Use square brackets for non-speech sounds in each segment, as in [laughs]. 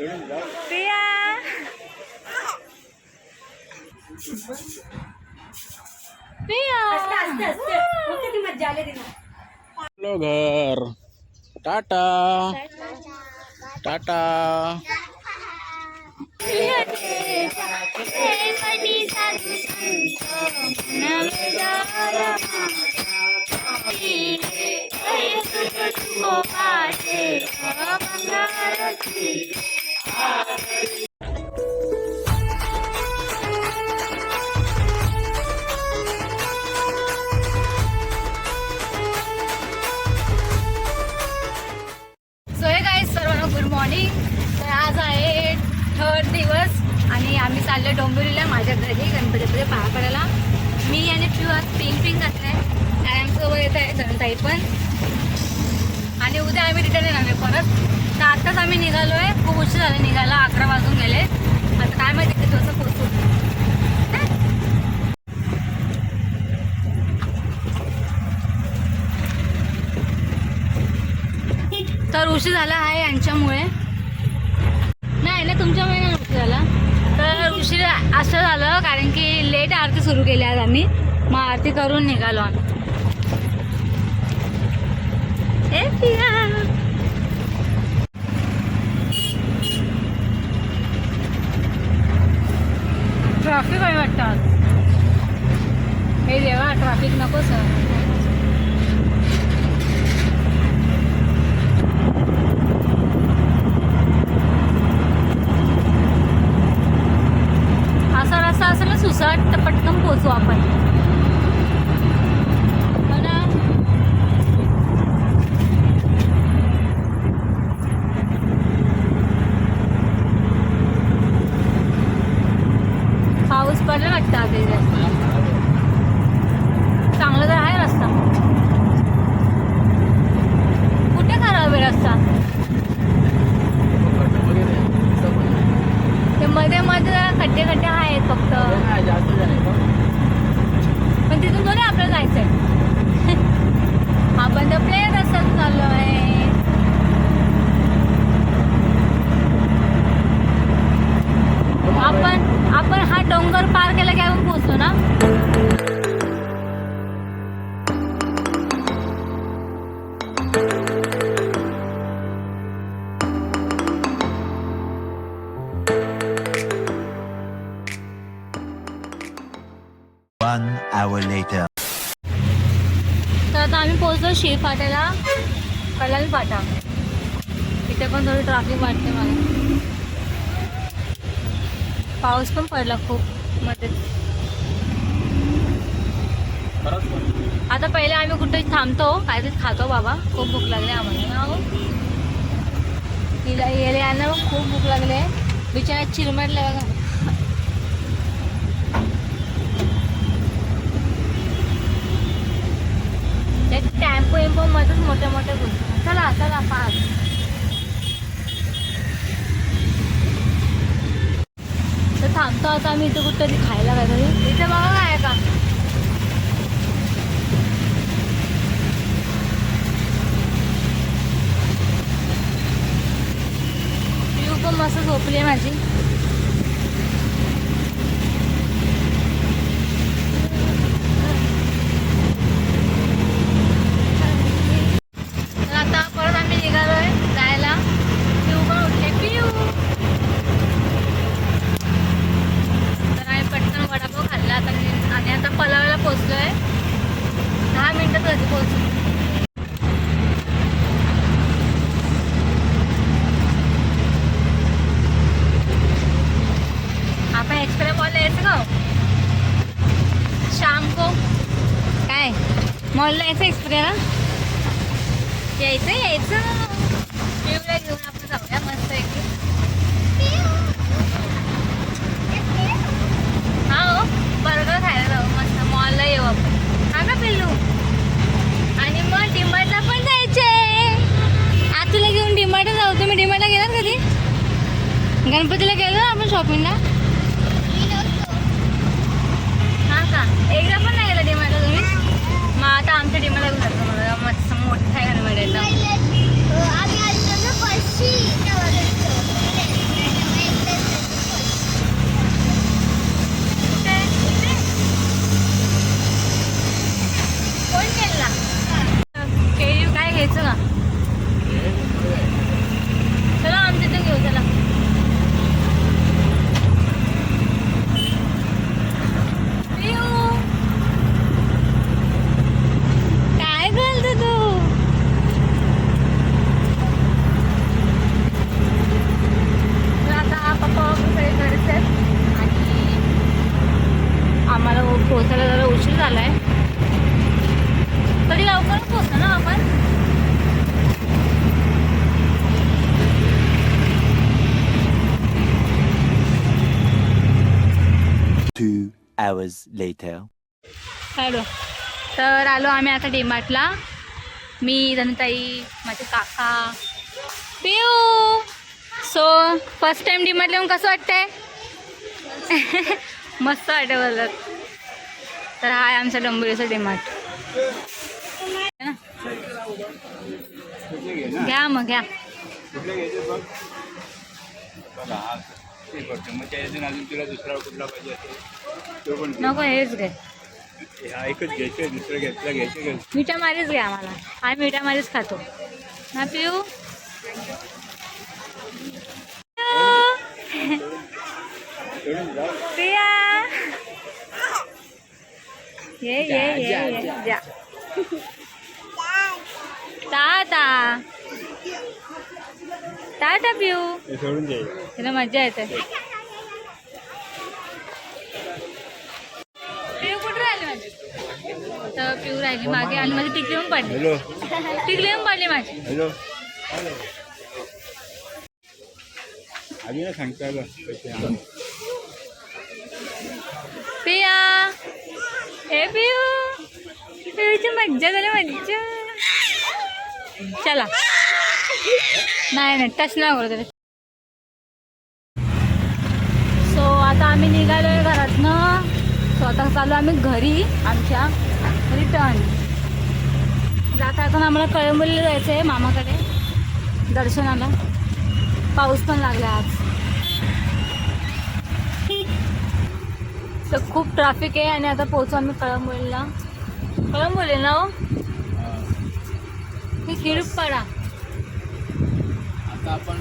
पिया पिया आपलं घर tata tata so hey good morning तर आज आहे थर्ड दिवस आणि आम्ही चाललो डोंबिवलीला माझ्या घरी गणपतीपुढे पाया पडायला मी आणि पिऊ आज पिंक पिंक घातलाय. आणि आमच्यासोबत येत आहे धनताई पण. आणि उद्या आम्ही रिटर्न येणार आहे परत. तर आत्ताच आम्ही निघालो आहे खूप उशीर झाले निघायला. अकरा वाजून गेले. आता काय माहिती किती वाजता पोहोचू. तर उशीर झाला आहे यांच्यामुळे. नाही ना तुमच्यामुळे नाही उशीर झाला. तर उशीर असं झालं कारण की लेट आरती सुरू केली आज आम्ही. मग आरती करून निघालो आम्ही. ए पिया. ट्रॅफिक आहे वाटतं आज. हे देवा ट्रॅफिक नको सर असा रस्ता असेल ना सुसाट तर पटकन पोचू आपण हो ना? पाऊस पडला वाटतं आता चांगलं तर आहे रस्ता. कुठे खराब आहे रस्ता? तर आता आम्ही पोहोचलो शिव फाट्याला कल्याण फाटा. इथे पण थोडी ट्रॅफिक वाटते मला. पाऊस पण पडला खूप मध्ये. आता पहिले आम्ही कुठे थांबतो काहीतरी खातो बाबा. खूप भूक लागली आम्हाला. हो. हिला येले यांना पण खूप भूक लागले. बिचारा चिरमडले बघा ते टॅम्पो एम्पो मध्येच मोठ्या मोठ्या गोष्टी चला चला पाच. तर थांबतो आता आम्ही इथे कुठतरी खायला काय तरी इथे बघा काय का? पिऊ पण मस्त झोपली आहे माझी तर आता परत आम्ही निघालोय जायला पिऊ पण उठले पिऊ तर आम्ही पटकन वडापाव खाल्ला आता आणि- आणि आता पलावला पोचलोय दहा पोहोचू आपण एक्सप्रेस मॉल यायचं का शाम को काय मॉलला यायचं एक्सप्रेस ना यायचं यायचं. घेऊन आपण जाऊया मस्त एक हा हो बर्गर खायला जाऊ मस्त मॉलला येऊ आपण हा का पिल्लू आणि मग डिमार्टला पण जायचे आज तुला घेऊन डिमार्टला जाऊ तुम्ही डिमार्टला गेलात कधी गणपतीला गेलो आपण शॉपिंगला हां का? एकदा पण नाही गेला डिमार्टला तुम्ही? मग आता आमच्या डिमार्टला घेऊन जातो मला मस्त मोठा आहे गणपती hours later. हॅलो. तर आलो आम्ही आता डीमार्टला मी धनताई माझे काका. पिऊ सो फर्स्ट टाइम डीमार्टला येऊन कसं वाटतंय? [laughs] मस्त वाटतं बोलत. तर हा आहे आमचा डोंबिवलीचा डीमार्ट घ्या मग घ्या. अजून तुला दुसरा कुठला पाहिजे तो पण नको हेच घे. हा एकच घ्यायचं दुसरं घेतलं घ्यायचं मिठा मारीच घ्या आम्हाला. आम्ही मिठा मारीच खातो. ना पिऊ? पिया ये ये ये ये जा. टाटा टाटा पिऊ. सोडून तिला मजा येते. पिऊ कुठे राहिली माझी? तर पिऊ राहिली मागे आणि माझी टिकली येऊन पडली. हॅलो. टिकली येऊन पडली माझी. आधी सांगता. पिया. हे पिऊ पिऊची मज्जा झाली मज्जा. चला. नाही नाही टच नाही करू तरी सो आता आम्ही निघालोय घरातनं. सो आता चालू आम्ही घरी आमच्या रिटर्न जाता जाताना आम्हाला कळंबोलीला जायचं आहे मामाकडे दर्शनाला. पाऊस पण लागला आज. तर खूप ट्रॅफिक आहे आणि आता पोहोचू आम्ही कळंबोलीला. कळंबोली ना हो? ही. किरुपपाडा आता आपण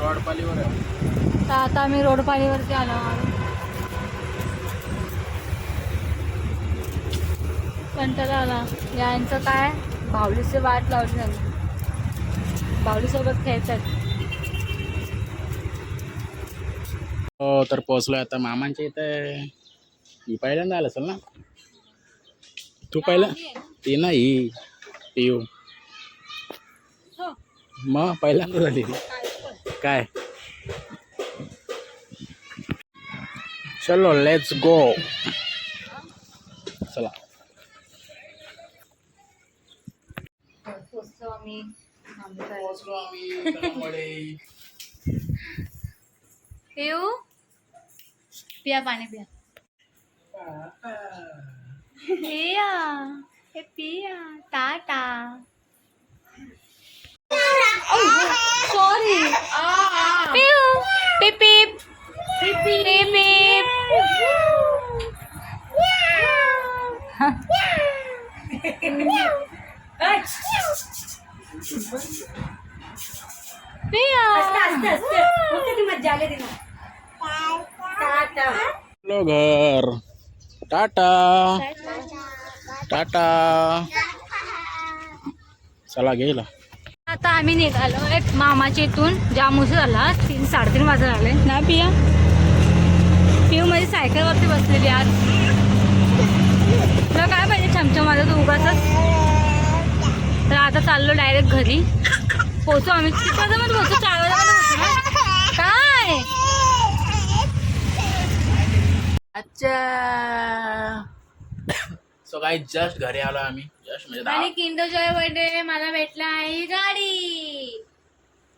रॉडपालीवर आहे. तर आता आम्ही रोड पालीवरती आलो कंटाळा आला. यांचं काय? भावलीचे वाट लावली झाली भावलीसोबत खेळतात. हो तर पोहोचलोय आता मामांच्या इथे. ही पहिल्यांदा आलं असेल ना? तू पहिलं ती नाही पिऊ मग पहिल्यांदा झाली काय? चलो लेट्स गो चला. पिऊ? पिया पाणी पिया. पिया हे पिया. टाटा. सॉरी पिऊ पिप पिप पिप पिप पिया चलो घर टाटा टाटा चला गेला आता आम्ही निघालो एक मामाच्या इथून जाम उशीर झाला तीन साडेतीन वाजता आले ना पिया? पिऊ माझी सायकलवरती बसलेली आज. तुला काय पाहिजे छमछम माझं? तू उगाच तर आता चाललो डायरेक्ट घरी. पोचू आम्ही. वाजतामध्ये पोचू. चार ना काय? अच्छा सो काही जस्ट घरी आलो आम्ही. जस्ट म्हणजे दहा आणि किंडर जॉय बर्थडे मला भेटला आहे गाडी.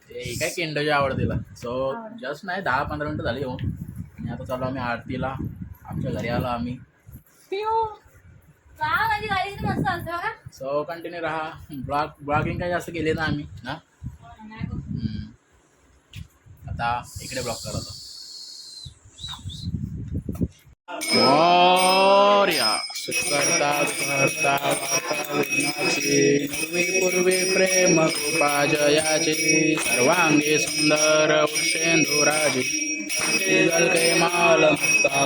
ते काय किंडोची आवड तिला सो जस्ट नाही दहा पंधरा मिनटं झाली येऊन आणि आता चालू आम्ही आरतीला. आमच्या घरी आलो आम्ही. पिऊ का माझी गाडी किती मस्त असते बघा. सो कंटिन्यू राहा. ब्लॉग ब्लॉगिंग काही जास्त केली ना आम्ही ना? हम्म. आता इकडे ब्लॉग करतो मोर्या सुकर्ता स्मर्ता पूर्वी प्रेम कृपा जयाची सर्वांगी सुंदर उषेंदुराजी गलके माल मुक्ता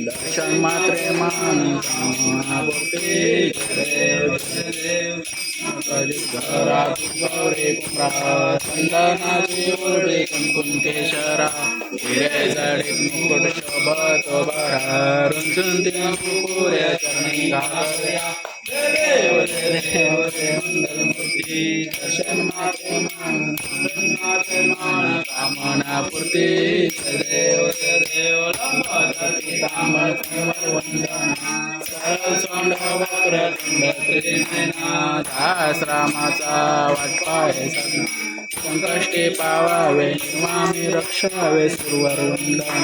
दर्शन मात्रे मानते घरात गौरे चंदनाची उरडे हिरे जडे मुकुट बरा कुकुऱ्या चरणी घालया देव देव मंगल मूर्ती कामना पूर्ती तांबळ कमल वंदना सरळ सोंड वक्र तुंड त्रिनयना वाटपाय सगळा संकष्टे पावावे स्वामी रक्षावे सुरवर वंदना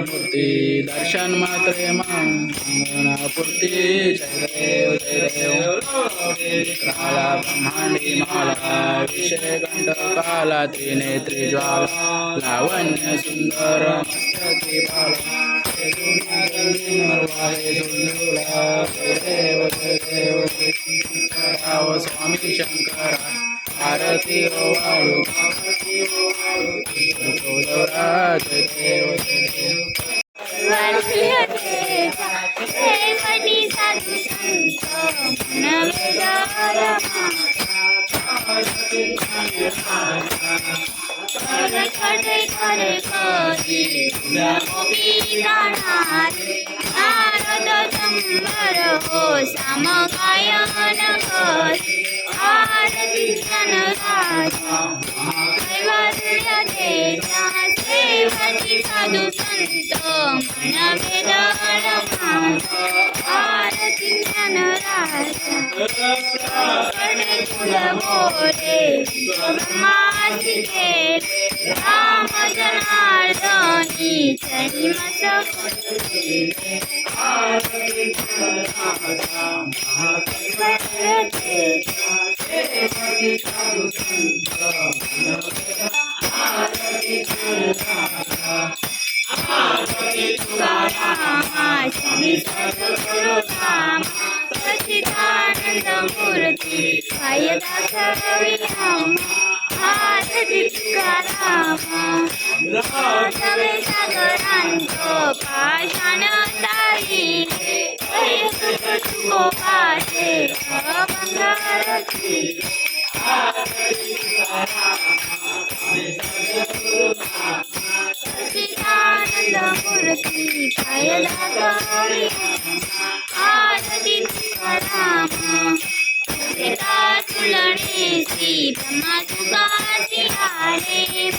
मूर्ती दर्शन मात्रे मंगनापूर्ती जय देव जय देव काला ब्रह्मांडी माला विषय गंड काला त्रिनेत्री ज्वाला लावण्य सुंदर मस्तकी बाला देव जय देव जय शंकराव स्वामी शंकरा आरती ओवाळू गौरवरा जय देव जय देव सामगायन करी आरती राजा कैवल्य देता सेवती साधू संत मन वेदन आरती राजा कडे तुल बोले ब्रह्माची केले राम जनार्दनी चरी सचिदानंद मूर्ती कायदा सर्विहम आरती तुकारामा सगळे सागरांतो पाषाण ताईले మూర్తి అయ్యదాసరియామ పాషణదారి గోపాసే బంగారీ ఆ आरती तुकारामा तुलणे श्री ब्रह्मा तुकाची आले